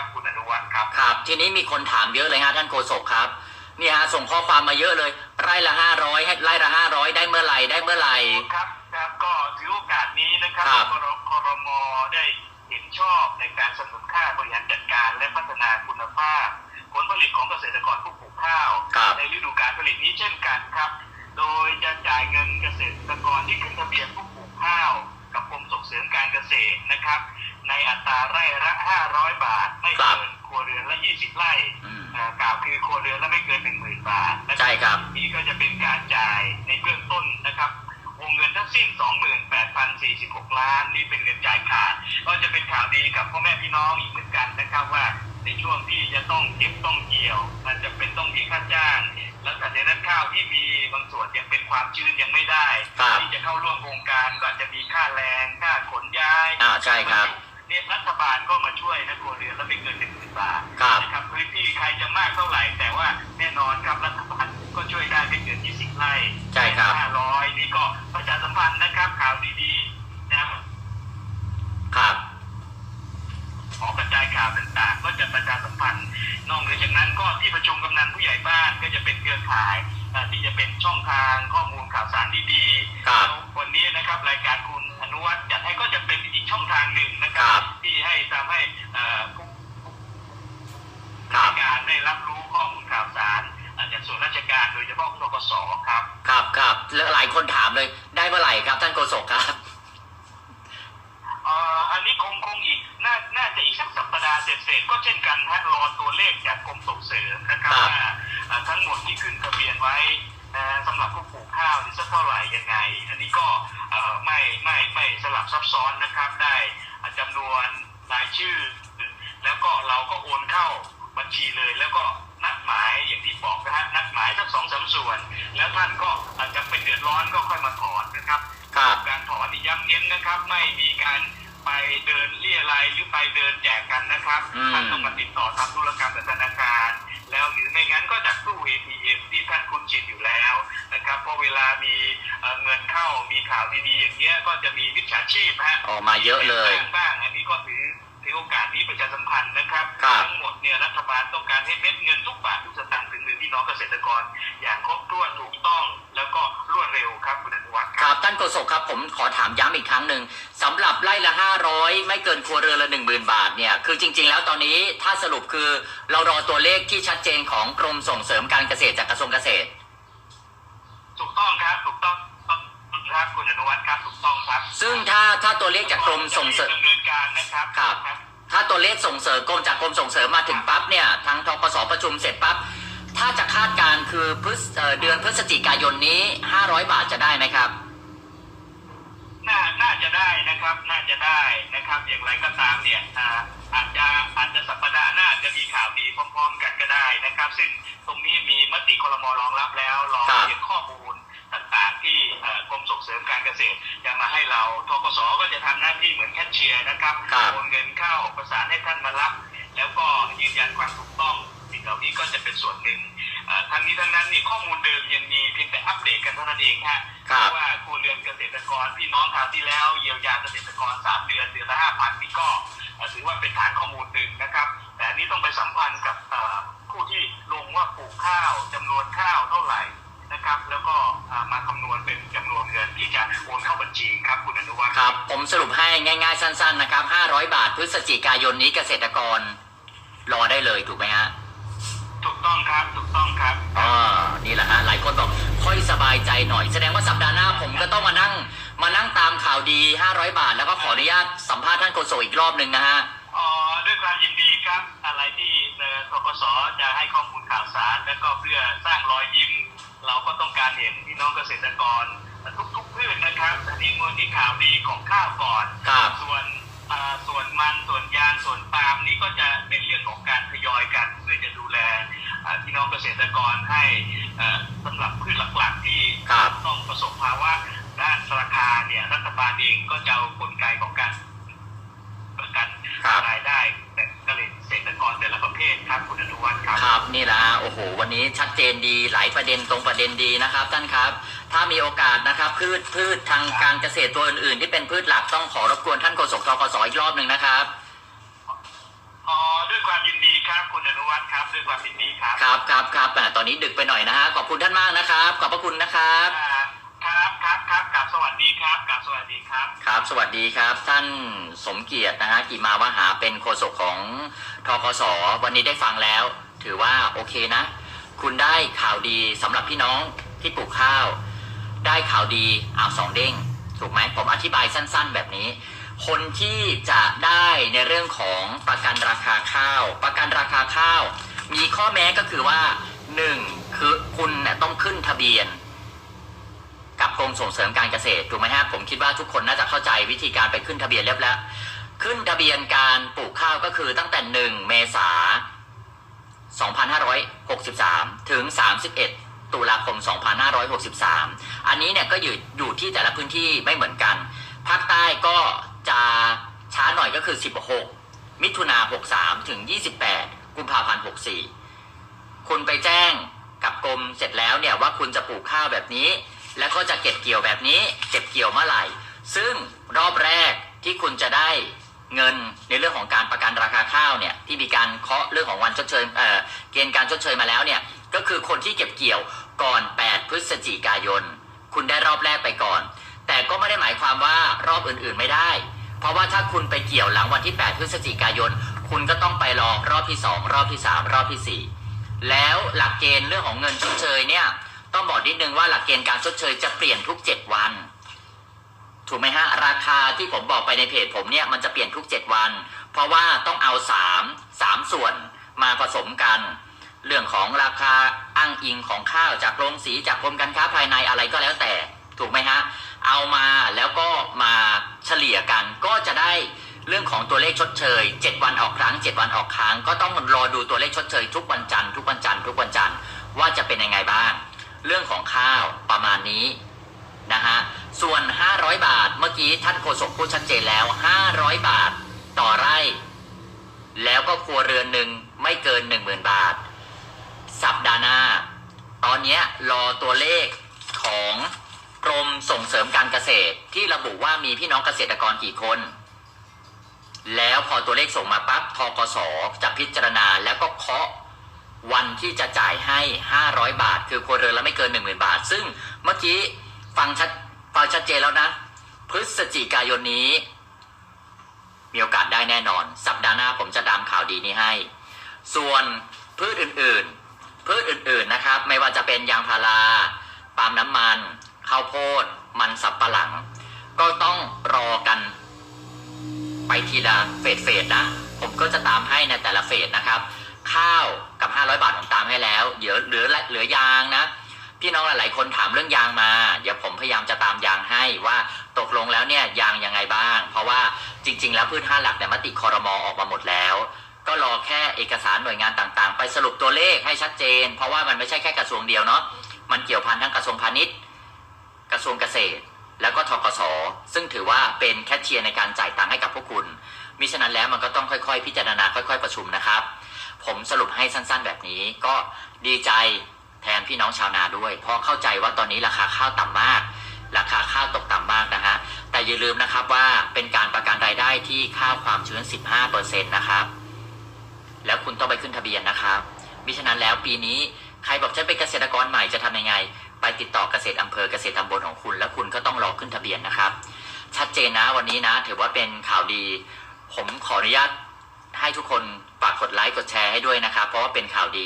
ครับคุณอนุวัฒน์ครับ ครับ ทีนี้มีคนถามเยอะเลยฮะท่านโฆษกครับนี่ฮะส่งข้อความมาเยอะเลยไร่ละห้าร้อยให้ไร่ละห้าร้อยได้เมื่อไหร่ได้เมื่อไหร่ครับครับก็ถือโอกาสนี้นะครับครับครครมได้เห็นชอบในการสนับสนุนค่าบริหารจัดการ และพัฒนาคุณภาพ ผลผลิตของเกษตรกรผู้ปลูกข้าวครับในฤดูการผลิตนี้เช่นกันครับ โดยจะจ่ายเงินเกษตรกรที่ขึ้นทะเบียนผู้ปลูกข้าว กับกรมส่งเสริมการเกษตรนะครับ ในอัตราไร่ละ500บาท ไม่เกินครัวเรือนละ20ไร่อืมเอ่อกล่าวคือครัวเรือนละไม่เกิน10,000บาทนะใช่ครับ นี้ก็จะเป็นการจ่ายในเบื้องต้นนะครับวงเงินทั้งสิ้น 28,046 ล้าน นี่เป็นเงินจ่ายขาด ก็จะเป็นข่าวดีกับพ่อแม่พี่น้องอีกเหมือนกันนะครับว่า ในช่วงที่จะต้องเก็บต้องเกี่ยว มันจะเป็นต้องมีค่าจ้าง แล้วแต่ในนั้นข้าวที่มีบางส่วนยังเป็นความชื้นยังไม่ได้ ครับ ที่จะเข้าร่วมโครงการก็อาจจะมีค่าแรง ค่าขนย้าย อ่าใช่ครับ เนี่ยรัฐบาลก็มาช่วยนะครัวเรือนละไม่เกินหนึ่งหมื่นบาทครับนะครับพื้นที่ใครจะมากเท่าไหร่ แต่ว่าแน่นอนครับรัฐบาลก็ช่วยได้ไม่เกิน20ไร่ใช่ครับ500นี่ก็ประชาสัมพันธ์นะครับข่าวดีๆนะครับครับขอกระจายข่าวต่างๆ ก็จะประชาสัมพันธ์ นอกเหนือจากนั้นก็ที่ประชุมกำนันผู้ใหญ่บ้านก็จะเป็นเครือข่ายเอ่อที่จะเป็นช่องทางข้อมูลข่าวสารดีๆครับแล้ววันนี้นะครับรายการคุณอนุวัฒน์จัดให้ก็จะเป็นอีก ช่องทางหนึ่งนะคครัรับ บ ที่ให้ทำให้เอ่อผู้ครับ การได้รับรู้ข้อมูลข่าวสารเอ่อจากส่วนราชการโดยเฉพาะทกสครับครับครับแล้วหลายคนถามเลย ได้เมื่อไหร่ครับท่านโฆษกครับ เอ่ออันนี้คงคงอีกน่าน่าจะอีกสักสัปดาห์เศษๆก็เช่นกันฮะรอตัวเลขจากกรมส่งเสริมนะครับครับ ว่าเอ่อทั้งหมดที่ขึ้นทะเบียนไว้นะสำหรับผู้ปลูกข้าวนี่สักเท่าไหร่ยังไง อันนี้ก็เอ่อ ไม่ไม่ไม่สลับซับซ้อนนะครับได้จำนวนรายชื่อ แล้วก็เราก็โอนเข้าบัญชีเลย แล้วก็นัดหมายอย่างที่บอกนะฮะนัดหมายสักสองสามส่วน แล้วท่านก็อาจจะเป็นเดือดร้อนก็ค่อยมาถอนนะครับครับการถอนนี่ย้ำเน้นนะครับ ไม่มีการไปเดินเรียรายหรือไปเดินแจกกัน นะครับอืมท่านต้องมาติดต่อทำธุรกรรมกับธนาคาร แล้วหรือไม่งั้นก็จากตู้ ATM ที่ท่านคุ้นชินอยู่แล้วนะครับเพราะเวลามีเอ่อเงินเข้ามีข่าวดีๆอย่างเงี้ยก็จะมีมิจฉาชีพฮะออกมาเยอะเลยบ้างบ้างอันนี้ก็ถือถือโอกาสนี้ประชาสัมพันธ์นะครับครับทั้งหมดเนี่ยรัฐบาลต้องการให้เม็ดเงินทุกบาททุกสตางค์ถึงมือพี่ น้องเกษตรกร อย่างครบถ้วนถูกต้องแล้วก็รวดเร็วครับคุณอนุวัฒน์ครับท่านโฆษกครับผมขอถามย้ำอีกครั้งหนึ่งสำหรับไร่ละห้าร้อยไม่เกินครัวเรือนละหนึ่งหมื่นบาทเนี่ยคือจริง ๆ แล้วตอนนี้ถ้าสรุปคือเรารอตัวเลขที่ชัดเจนของกรมส่งเสริมการเกษตรจากกระทรวงเกษตร ถูกต้องครับถูกต้องครับคุณอนุวัฒน์ครับถูกต้องครับ ซึ่งถ้าถ้าตัวเลขจากกรมส่งเสริมดำเนินการนะครับครับ ถ้าตัวเลขส่งเสริมกรมจากกรมส่งเสริมมาถึงปั๊บเนี่ยทางทกสประชุมเสร็จปั๊บ ถ้าจะคาดการณ์คือพฤศเอ่อเดือนพฤศจิกายนนี้500บาทจะได้ไหมครับ น่าน่าจะได้นะครับ น่าจะได้นะครับ อย่างไรก็ตามเนี่ยอ่าอาจจะอาจจะสัปดาห์หน้าจะมีข่าวดีพร้อมๆกันก็ได้นะครับ ซึ่งตรงนี้มีมติคลมรองรับแล้วรอครับเพียงข้อมูลต่างๆ ที่เอ่อกรมส่งเสริมการเกษตรจะมาให้เราทกสก็จะทำหน้าที่เหมือนแคชเชียร์นะครับครับโอนเงินเข้าประสานให้ท่านมารับ แล้วก็ยืนยันความถูกต้องสิ่งเห ล่านี้ก็จะเป็นส่วนหนึ่งเอ่อทั้งนี้ทั้งนั้นนี่ข้อมูลเดิมยังมีเพียงแต่อัปเดตกันเท่านั้นเองฮะครับว่าครัวเรือนเกษตรกรพี่น้องคราวที่แล้วเยียวยาเกษตรกรสามเดือนเดือนละห้าพันนี่ก็เอ่อถือว่าเป็นฐานข้อมูลหนึ่งนะครับ แต่อันนี้ต้องไปสัมพันธ์กับเอ่อผู้ที่ลงว่าปลูกข้าวจำนวนข้าวเท่าไหร่นะครับ แล้วก็อ่ามาคำนวณเป็นจำนวนเงินที่จะโอนเข้าบัญชีครับคุณอนุวัฒน์ครับ ผมสรุปให้ง่าย ๆ สั้น ๆ นะครับ 500 บาทพฤศจิกายนนี้เกษตรกรรอได้เลยถูกไหมฮะถูกต้อง ครับถูกต้องครับอ๋อนี่แหละฮะหลายคนบอกค่อยสบายใจหน่อย แสดงว่าสัปดาห์หน้าผมก็ต้องมานั่ง มานั่งตามข่าวดี 500 บาท แล้วก็ขออนุญาตสัมภาษณ์ท่านโฆษกอีกรอบหนึ่งนะฮะอ๋อด้วยความยินดีครับ อะไรที่เอ่อทกสจะให้ข้อมูลข่าวสาร และก็เพื่อสร้างรอยยิ้มเราก็ต้องการเห็นพี่น้องเกษตรกร ทุกๆพืชนะครับอันนี้มวลนี้ข่าวดีของข้าวก่อนครับส่วนอ่าส่วนมันส่วนยางส่วนปาล์มนี่ก็จะเป็นเรื่องของ ษตรกรให้เอ่อสำหรับพืชหลักๆที่ครับต้องประสบภาวะด้านราคาเนี่ยรัฐบาลเองก็จะเอากลไกของการประกันครับรายได้แต่เกษตรกรแต่ละประเภทครับคุณอนุวัฒน์ครับครับนี่แหละฮะโอ้โห วันนี้ชัดเจนดีหลายประเด็นตรงประเด็นดีนะครับ ท่านครับ ถ้ามีโอกาสนะครับพืชพืชทางการเกษตรตัวอื่นๆ ที่เป็นพืชหลักต้องขอรบกวนท่านโฆษกทกสอีกรอบหนึ่งนะครับอ๋อด้วยความ วัฒน์ครับด้วยความยินดีครับครับครับครับอ่าตอนนี้ดึกไปหน่อยนะฮะขอบคุณท่านมากนะครับ ขอบพระคุณนะครับ อ่าครับครับครับกลับสวัสดีครับกลับสวัสดีครับ ครับ สวัสดีครับ ท่านสมเกียรตินะฮะกิมาวหาเป็นโฆษกของทกสวันนี้ได้ฟังแล้ว ถือว่าโอเคนะ คุณได้ข่าวดีสำหรับพี่น้องที่ปลูกข้าว ได้ข่าวดีอ้าวสองเด้ง ถูกไหมผมอธิบายสั้นๆแบบนี้ คนที่จะได้ในเรื่องของประกันราคาข้าว ประกันราคาข้าว มีข้อแม้ก็คือว่าหนึ่งคือคุณเนี่ยต้องขึ้นทะเบียน กับกรมส่งเสริมการเกษตรถูกไหมฮะผมคิดว่าทุกคนน่าจะเข้าใจวิธีการไปขึ้นทะเบียนเรียบแล้ว ขึ้นทะเบียนการปลูกข้าวก็คือตั้งแต่1เมษา2563 ถึง 31 ตุลาคม 2563 อันนี้เนี่ยก็อยู่อยู่ที่แต่ละพื้นที่ไม่เหมือนกัน ภาคใต้ก็ จะช้าหน่อยก็คือ 16 มิถุนา63 ถึง 28 กุมภาพันธ์ 64 คุณไปแจ้งกับกรมเสร็จแล้วเนี่ยว่าคุณจะปลูกข้าวแบบนี้ แล้วก็จะเก็บเกี่ยวแบบนี้เก็บเกี่ยวเมื่อไหร่ ซึ่งรอบแรกที่คุณจะได้เงินในเรื่องของการประกันราคาข้าวเนี่ยที่มีการเคาะเรื่องของวันชดเชยเเกณฑ์การชดเชยมาแล้วเนี่ยก็คือคนที่เก็บเกี่ยวก่อน 8 พฤศจิกายน คุณได้รอบแรกไปก่อน แต่ก็ไม่ได้หมายความว่ารอบอื่นๆไม่ได้ เพราะว่าถ้าคุณไปเกี่ยวหลังวันที่ 8 พฤศจิกายน คุณก็ต้องไปรอรอบที่ 2 รอบที่ 3 รอบทีสี่ 4 แล้วหลักเกณฑ์เรื่องของเงินชดเชยเนี่ย ต้องบอกนิดนึงว่าหลักเกณฑ์การชดเชยจะเปลี่ยนทุก 7 วัน ถูกไหมฮะ ราคาที่ผมบอกไปในเพจผมเนี่ยมันจะเปลี่ยนทุก 7 วัน เพราะว่าต้องเอา 3 3 ส่วนมาผสมกัน เรื่องของราคาอ้างอิงของข้าวจากโรงสีจากกรมการค้าภายในอะไรก็แล้วแต่ ถูกไหมฮะ เอามาแล้วก็มาเฉลี่ยกันก็จะได้เรื่องของตัวเลขชดเชย 7 วันออกครั้ง 7 วันออกครั้ง ก็ต้องรอดูตัวเลขชดเชยทุกวันจันทร์ทุกวันจันทร์ทุกวันจันทร์ว่าจะเป็นยังไงบ้าง เรื่องของข้าวประมาณนี้นะฮะส่วน 500 บาทเมื่อกี้ท่านโฆษกพูดชัดเจนแล้ว 500 บาทต่อไร่ แล้วก็ครัวเรือนหนึ่งไม่เกิน 10,000 บาท สัปดาห์หน้า ตอนนี้รอตัวเลขของ รมส่งเสริมการเกษตรที่ระบุว่ามีพี่น้องเกษตรกรกี่คน แล้วพอตัวเลขส่งมาปั๊บทกสจะพิจารณาแล้วก็เคาะวันที่จะจ่ายให้ 500 บาท คือครัวเรือนละไม่เกิน 10,000 บาท ซึ่งเมื่อกี้ฟังชัดฟังชัดเจนแล้วนะ พฤศจิกายนนี้ มีโอกาสได้แน่นอน สัปดาห์หน้าผมจะตามข่าวดีนี้ให้ ส่วนพืชอื่นๆ พืชอื่นๆนะครับ ไม่ว่าจะเป็นยางพารา ปาล์มน้ำมัน ข้าวโพด มันสับปะหลัง ก็ต้องรอกัน ไปทีละเฟสเฟสๆนะ ผมก็จะตามให้ในแต่ละเฟสนะครับ ข้าวกับ 500 บาทผมตามให้แล้ว เดี๋ยวเหลือเหลือยางนะ พี่น้องหลายๆคนถามเรื่องยางมา เดี๋ยวผมพยายามจะตามยางให้ว่าตกลงแล้วเนี่ยยางยังไงบ้าง เพราะว่าจริง ๆ แล้วพืชห้าหลักเนี่ยมติคอรมอออกมาหมดแล้วก็รอแค่เอกสารหน่วยงานต่างๆ ไปสรุปตัวเลขให้ชัดเจน เพราะว่ามันไม่ใช่แค่กระทรวงเดียวเนาะมันเกี่ยวพันทั้งกระทรวงพาณิชย์ กระทรวงเกษตร แล้วก็ทกสซึ่งถือว่าเป็นแคชเชียร์ในการจ่ายตังค์ให้กับพวกคุณมิฉะนั้นแล้วมันก็ต้องค่อยๆ พิจารณาค่อย ๆ ประชุมนะครับ ผมสรุปให้สั้นๆ แบบนี้ก็ดีใจแทนพี่น้องชาวนาด้วย เพราะเข้าใจว่าตอนนี้ราคาข้าวต่ำมาก ราคาข้าวตกต่ำมากนะฮะแต่อย่าลืมนะครับว่าเป็นการประกันรายได้ที่ข้าวความชื้น 15%นะครับ แล้วคุณต้องไปขึ้นทะเบียนนะครับมิฉะนั้นแล้วปีนี้ใครบอกฉันเป็นเกษตรกรใหม่จะทำยังไง ไปติดต่อเกษตรอำเภอเกษตรตำบลของคุณ แล้วคุณก็ต้องรอขึ้นทะเบียนนะครับ ชัดเจนนะวันนี้นะ ถือว่าเป็นข่าวดี ผมขออนุญาตให้ทุกคนฝากกดไลค์กดแชร์ให้ด้วยนะครับ เพราะว่าเป็นข่าวดี